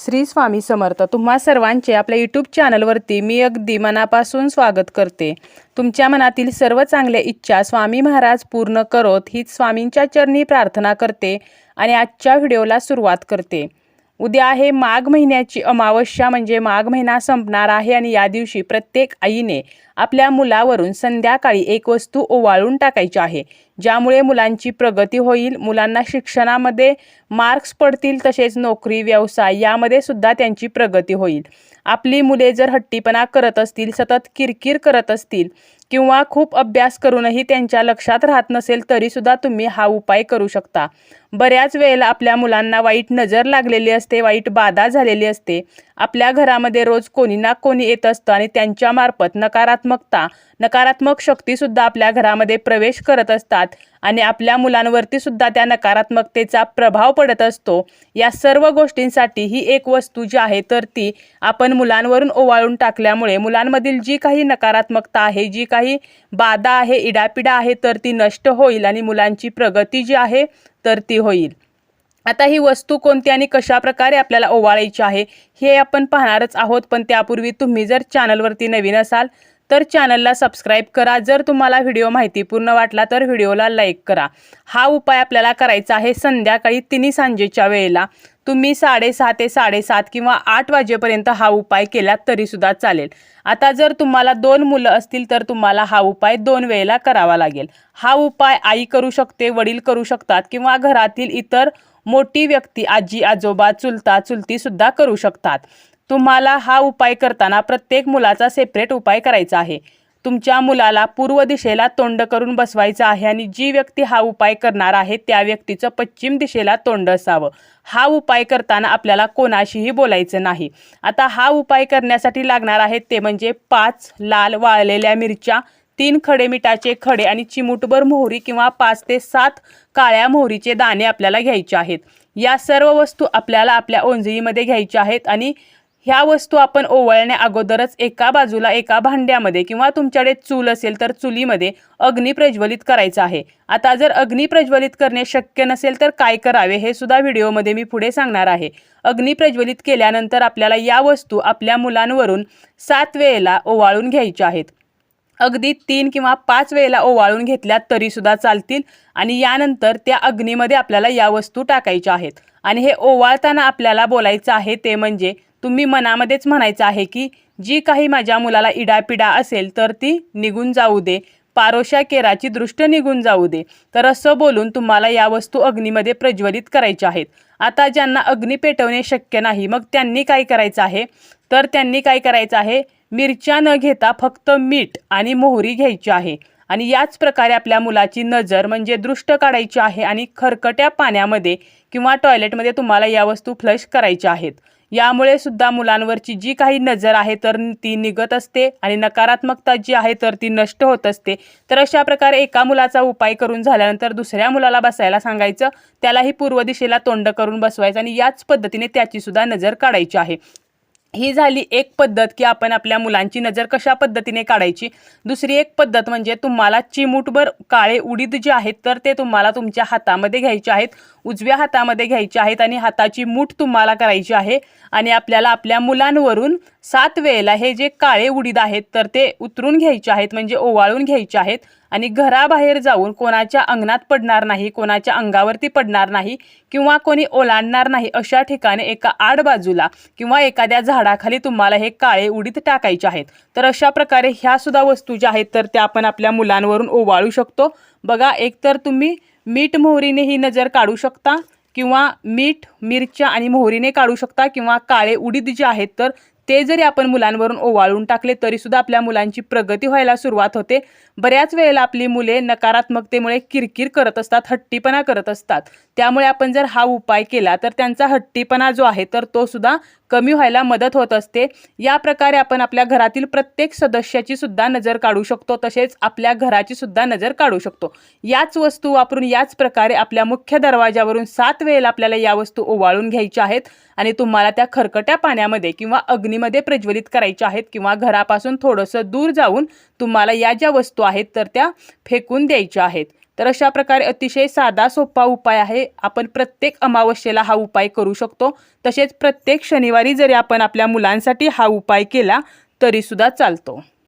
श्री स्वामी समर्थ. तुम्हा सर्वांचे आपल्या यूट्यूब चॅनलवरती मी अगदी मनापासून स्वागत करते. तुमच्या मनातील सर्व चांगल्या इच्छा स्वामी महाराज पूर्ण करोत हीच स्वामींच्या चरणी प्रार्थना करते आणि आजच्या व्हिडिओला सुरुवात करते. उद्या आहे माघ महिन्याची अमावस्या म्हणजे माघ महिना संपणार आहे आणि या दिवशी प्रत्येक आईने आपल्या मुलावरून संध्याकाळी एक वस्तू ओवाळून टाकायची आहे. ज्यामुळे मुलांची प्रगती होईल मुलांना शिक्षणामध्ये मार्क्स पडतील तसेच नोकरी व्यवसाय यामध्ये सुद्धा त्यांची प्रगती होईल. आपली मुले जर हट्टीपणा करत असतील सतत किरकिर करत असतील किंवा खूप अभ्यास करूनही त्यांच्या लक्षात राहत नसेल तरीसुद्धा तुम्ही हा उपाय करू शकता. बऱ्याच वेळेला आपल्या मुलांना वाईट नजर लागलेली असते वाईट बाधा झालेली असते. आपल्या घरामध्ये रोज कोणी ना कोणी येत असतं आणि त्यांच्यामार्फत नकारात्मकता नकारात्मक शक्तीसुद्धा आपल्या घरामध्ये प्रवेश करत असतात. आणि आपल्या मुलांवरती सुद्धा त्या नकारात्मकतेचा प्रभाव पडत असतो. या सर्व गोष्टींसाठी ही एक वस्तू जी आहे तर ती आपण मुलांवरून ओवाळून टाकल्यामुळे मुलांमधील जी काही नकारात्मकता आहे जी काही बाधा आहे इडापिडा आहे तर ती नष्ट होईल आणि मुलांची प्रगती जी आहे तर ती होईल. आता ही वस्तू कोणती आणि कशा प्रकारे आपल्याला ओवाळायची आहे हे आपण पाहणारच आहोत. पण त्यापूर्वी तुम्ही जर चॅनलवरती नवीन असाल तर चॅनलला सबस्क्राईब करा. जर तुम्हाला व्हिडिओ माहितीपूर्ण वाटला तर व्हिडिओला लाईक करा. हा उपाय आपल्याला करायचा आहे संध्याकाळी तिन्ही सांजेच्या वेळेला. तुम्ही साडेसहा ते साडेसात किंवा आठ वाजेपर्यंत हा उपाय केला तरीसुद्धा चालेल. आता जर तुम्हाला दोन मुलं असतील तर तुम्हाला हा उपाय दोन वेळेला करावा लागेल. हा उपाय आई करू शकते वडील करू शकतात किंवा घरातील इतर मोठी व्यक्ती आजी आजोबा चुलता चुलतीसुद्धा करू शकतात. तुम्हाला हा उपाय करताना प्रत्येक मुलाचा सेपरेट उपाय करायचा आहे. तुमच्या मुलाला पूर्व दिशेला तोंड करून बसवायचं आहे आणि जी व्यक्ती हा उपाय करणार आहे त्या व्यक्तीचं पश्चिम दिशेला तोंड असावं. हा उपाय करताना आपल्याला कोणाशीही बोलायचं नाही. आता हा उपाय करण्यासाठी लागणार आहे ते म्हणजे पाच लाल वाळलेल्या मिरच्या तीन खडे मिठाचे खडे आणि चिमूटभर मोहरी किंवा पाच ते सात काळ्या मोहरीचे दाणे आपल्याला घ्यायचे आहेत. या सर्व वस्तू आपल्याला आपल्या ओंजळीमध्ये घ्यायच्या आहेत आणि ह्या वस्तू आपण ओवळण्या अगोदरच एका बाजूला एका भांड्यामध्ये किंवा तुमच्याकडे चूल असेल तर चुलीमध्ये अग्नी प्रज्वलित करायचा आहे. आता जर अग्नी प्रज्वलित करणे शक्य नसेल तर काय करावे हे सुद्धा व्हिडिओमध्ये मी पुढे सांगणार आहे. अग्नी प्रज्वलित केल्यानंतर आपल्याला या वस्तू आपल्या मुलांवरून सात वेळेला ओवाळून घ्यायच्या आहेत. अगदी तीन किंवा पाच वेळेला ओवाळून घेतल्या तरीसुद्धा चालतील आणि यानंतर त्या अग्नीमध्ये आपल्याला या वस्तू टाकायच्या आहेत. आणि हे ओवाळताना आपल्याला बोलायचं आहे ते म्हणजे तुम्ही मनामध्येच म्हणायचं आहे की जी काही माझ्या मुलाला इडापिडा असेल तर ती निघून जाऊ दे. पारोशा केराची दृष्ट निघून जाऊ दे. तर असं बोलून तुम्हाला या वस्तू अग्नीमध्ये प्रज्वलित करायच्या आहेत. आता ज्यांना अग्नी पेटवणे शक्य नाही मग त्यांनी काय करायचं आहे? तर त्यांनी काय करायचं आहे? मिरच्या न घेता फक्त मीठ आणि मोहरी घ्यायची आहे. आणि याच प्रकारे आपल्या मुलाची नजर म्हणजे दृष्ट काढायची आहे आणि खरकट्या पाण्यामध्ये किंवा टॉयलेटमध्ये तुम्हाला या वस्तू फ्लश करायच्या आहेत. यामुळे सुद्धा मुलांवरची जी काही नजर आहे तर ती निघत असते आणि नकारात्मकता जी आहे तर ती नष्ट होत असते. तर अशा प्रकारे एका मुलाचा उपाय करून झाल्यानंतर दुसऱ्या मुलाला बसायला सांगायचं. त्यालाही पूर्व दिशेला तोंड करून बसवायचं आणि याच पद्धतीने त्याची सुद्धा नजर काढायची आहे. ही झाली एक पद्धत की आपण आपल्या मुलांची नजर कशा पद्धतीने काढायची? दुसरी एक पद्धत म्हणजे तुम्हाला चिमूटभर काळे उडीद जे आहेत तर ते तुम्हाला तुमच्या हातामध्ये घ्यायचे आहेत उजव्या हातामध्ये घ्यायचे आहेत आणि हाताची मूठ तुम्हाला करायची आहे. आणि आपल्याला आपल्या मुलांवरून सात वेळेला हे जे काळे उडीद आहेत तर ते उतरून घ्यायचे आहेत म्हणजे ओवाळून घ्यायचे आहेत आणि घराबाहेर जाऊन कोणाच्या अंगणात पडणार नाही कोणाच्या अंगावरती पडणार नाही किंवा कोणी ओलांडणार नाही अशा ठिकाणी एका आड बाजूला किंवा एखाद्या झाडाखाली तुम्हाला हे काळे उडीद टाकायचे आहेत. तर अशा प्रकारे ह्या सुद्धा वस्तू ज्या आहेत तर त्या आपण आपल्या मुलांवरून ओवाळू शकतो. बघा एकतर तुम्ही मीठ मोहरीने ही नजर काढू शकता किंवा मीठ मिरच्या आणि मोहरीने काढू शकता किंवा काळे उडीद जे आहेत तर ते जरी आपण मुलांवरून ओवाळून टाकले तरीसुद्धा आपल्या मुलांची प्रगती व्हायला सुरुवात होते. बऱ्याच वेळेला आपली मुले नकारात्मकतेमुळे किरकिर करत असतात हट्टीपणा करत असतात. त्यामुळे आपण जर हा उपाय केला तर त्यांचा हट्टीपणा जो आहे तर तो सुद्धा कमी व्हायला मदत होत असते. या प्रकारे आपण आपल्या घरातील प्रत्येक सदस्याची सुद्धा नजर काढू शकतो. तसेच आपल्या घराची सुद्धा नजर काढू शकतो. याच वस्तू वापरून याच प्रकारे आपल्या मुख्य दरवाजावरून सात वेळेला आपल्याला या वस्तू ओवाळून घ्यायच्या आहेत आणि तुम्हाला त्या खरकट्या पाण्यामध्ये किंवा अग्नीमध्ये प्रज्वलित करायच्या आहेत किंवा घरापासून थोडंसं दूर जाऊन तुम्हाला या ज्या वस्तू आहेत तर त्या फेकून द्यायच्या आहेत. तर अशा प्रकारे अतिशय साधा सोपा उपाय आहे. आपण प्रत्येक अमावस्येला हा उपाय करू शकतो. तसेच प्रत्येक शनिवारी जरी आपण आपल्या मुलांसाठी हा उपाय केला तरीसुद्धा चालतो.